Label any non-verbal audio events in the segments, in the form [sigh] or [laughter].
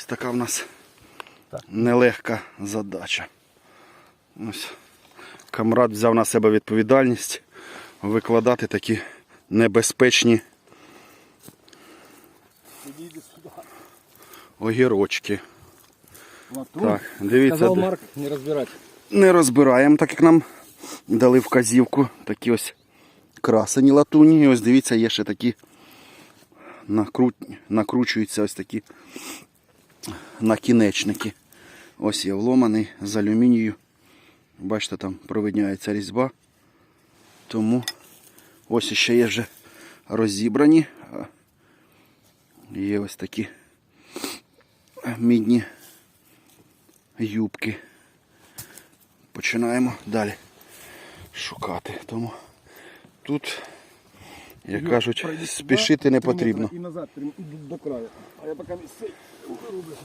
Ось така в нас нелегка задача. Ось. Камрад взяв на себе відповідальність викладати такі небезпечні огірочки. Латун. Так, дивіться, Сказав Марк не розбирати. не розбираємо, так як нам дали вказівку. Такі ось красені латуні. І ось дивіться, є ще такі накручуються ось такі накінечники. Ось є вломаний з алюмінію. Бачите, там провидняється різьба. Тому ось ще є вже розібрані. Є ось такі мідні юбки починаємо далі шукати. Тому тут, як кажуть, спішити не потрібно. І назад до краю. А я поки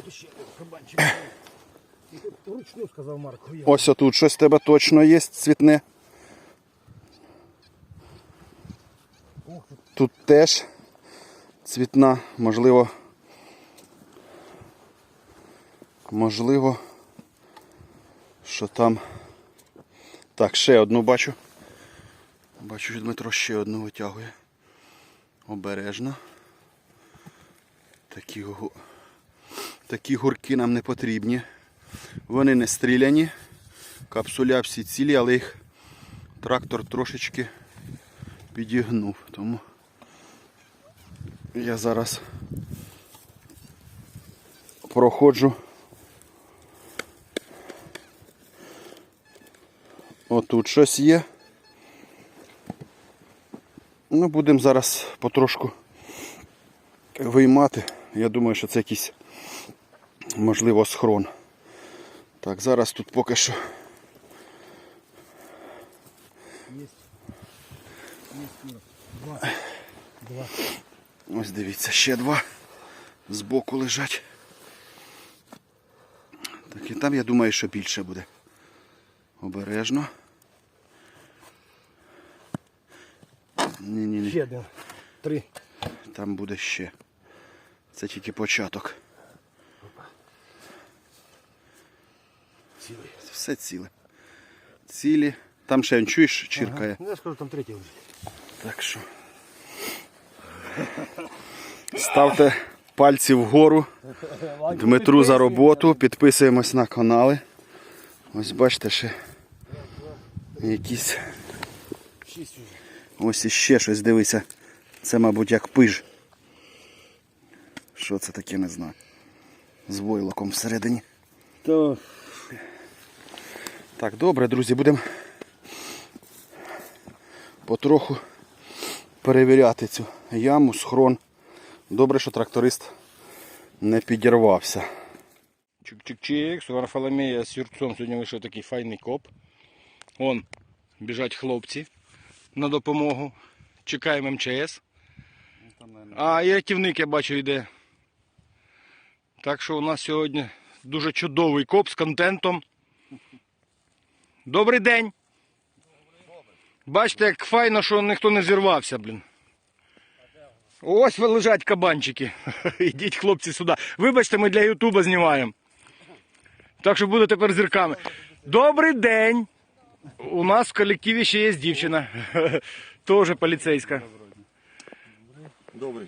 ще кабанчик. [coughs] Ручну сказав Марк. хуя. Ось отут щось в тебе точно є цвітне. Тут теж цвітна, можливо. Можливо, що там. Так, ще одну бачу. Бачу, що Дмитро ще одну витягує. Обережно. Такі, такі гурки нам не потрібні. Вони не стріляні. Капсуля всі цілі, але їх трактор трошечки підігнув. Тому я зараз проходжу. Отут щось є. Ну, будемо зараз потрошку виймати. Я думаю, що це якийсь, можливо, схрон. Так, зараз тут поки що Два. Два. Ось дивіться, ще два збоку лежать. Так, і там я думаю, що більше буде. Обережно. Ні-ні-ні, Ще один. Три. там буде ще. Це тільки початок. Цілий. Все ціле. Цілі. Там ще він чуєш, чиркає. Ну, я скажу, там третій лежить. Так що. Ставте пальці вгору. Дмитру за роботу. Підписуємось на канали. Ось бачите ще якісь. Шість уже. Ось іще щось дивися. Це, мабуть, як пиж. Що це таке, не знаю. З войлоком всередині. То Так, добре, друзі, будемо потроху перевіряти цю яму, схрон. Добре, що тракторист не підірвався. Чик-чик-чик, з Варфоломея з Юрцом сьогодні вийшов такий файний коп. Вон біжать хлопці на допомогу. Чекаємо МЧС. А і рятівник, я бачу, йде. Так що у нас сьогодні дуже чудовий коп з контентом. Добрий день! Бачите, як файно, що ніхто не зірвався, блін. Ось ви лежать кабанчики. [laughs] Ідіть, хлопці, сюди. Вибачте, ми для Ютуба знімаємо. Так що буде тепер зірками. Добрий день! У нас в колективі ще є дівчина. [laughs] Теж поліцейська. Добрий.